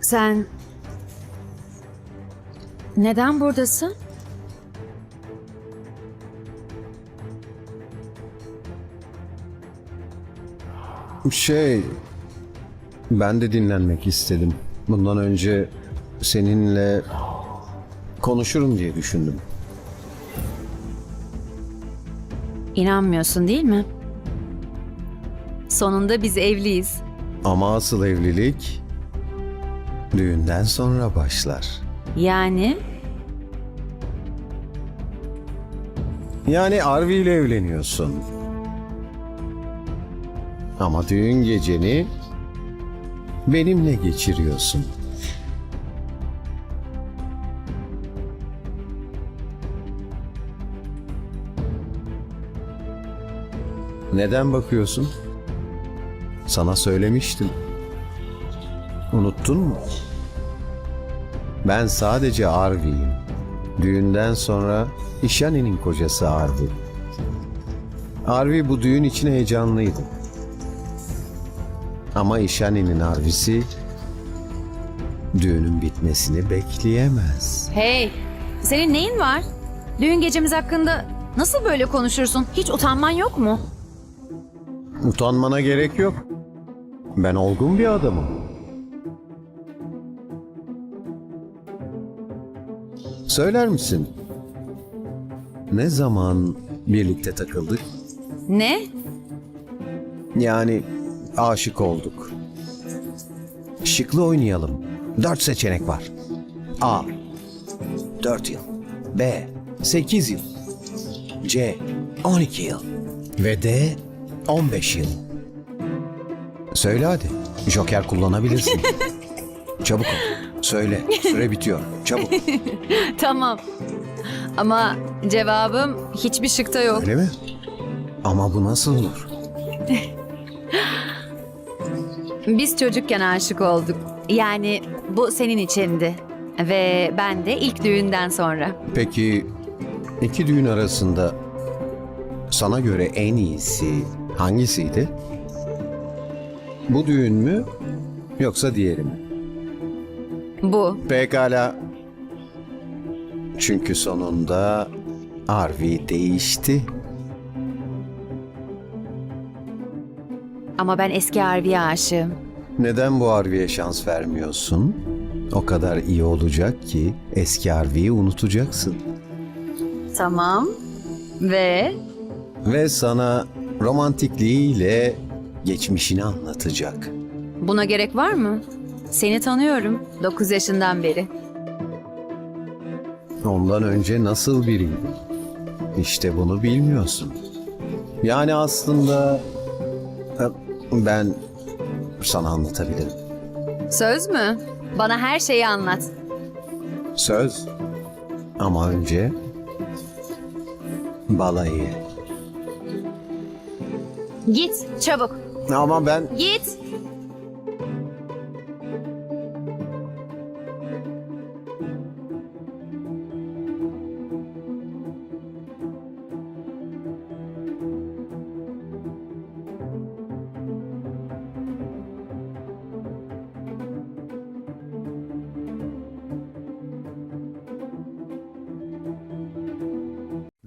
Sen neden buradasın? Şey, ben de dinlenmek istedim. Bundan önce seninle konuşurum diye düşündüm. İnanmıyorsun değil mi? Sonunda biz evliyiz. Ama asıl evlilik düğünden sonra başlar. Yani Yani Arvi ile evleniyorsun. Ama düğün geceni benimle geçiriyorsun. Neden bakıyorsun? Sana söylemiştim. Unuttun mu? Ben sadece Arvi'yim. Düğünden sonra İşani'nin kocası Arvi. Arvi bu düğün için heyecanlıydı. Ama İşani'nin Arvi'si düğünün bitmesini bekleyemez. hey senin neyin var? Düğün gecemiz hakkında nasıl böyle konuşursun? Hiç utanman yok mu? Utanmana gerek yok. Ben olgun bir adamım. Söyler misin? Ne zaman birlikte takıldık? Ne? Yani aşık olduk. Şıklı oynayalım. Dört seçenek var. A. Dört yıl. B. Sekiz yıl. C. On iki yıl. Ve D. On beş yıl. Söyle hadi. Joker kullanabilirsin. Çabuk ol. Söyle. Süre bitiyor. Çabuk. Tamam. Ama cevabım hiçbir şıkta yok. Öyle mi? Ama bu nasıl olur? Biz çocukken aşık olduk. Yani bu senin içindi. Ve ben de ilk düğünden sonra. Peki iki düğün arasında sana göre en iyisi hangisiydi? Bu düğün mü yoksa diğeri mi? Bu. Pekala. Çünkü sonunda Arvi değişti. Ama ben eski Harbiye aşığım. Neden bu Arvi'ye şans vermiyorsun? O kadar iyi olacak ki eski Arvi'yi unutacaksın. Tamam. Ve Ve sana romantikliğiyle geçmişini anlatacak. buna gerek var mı? Seni tanıyorum. 9 yaşından beri. Ondan önce nasıl biriydi? İşte bunu bilmiyorsun. Yani aslında e, ben sana anlatabilirim. Söz mü? Bana her şeyi anlat. Söz. Ama önce balayı. Git çabuk. Ama ben Git.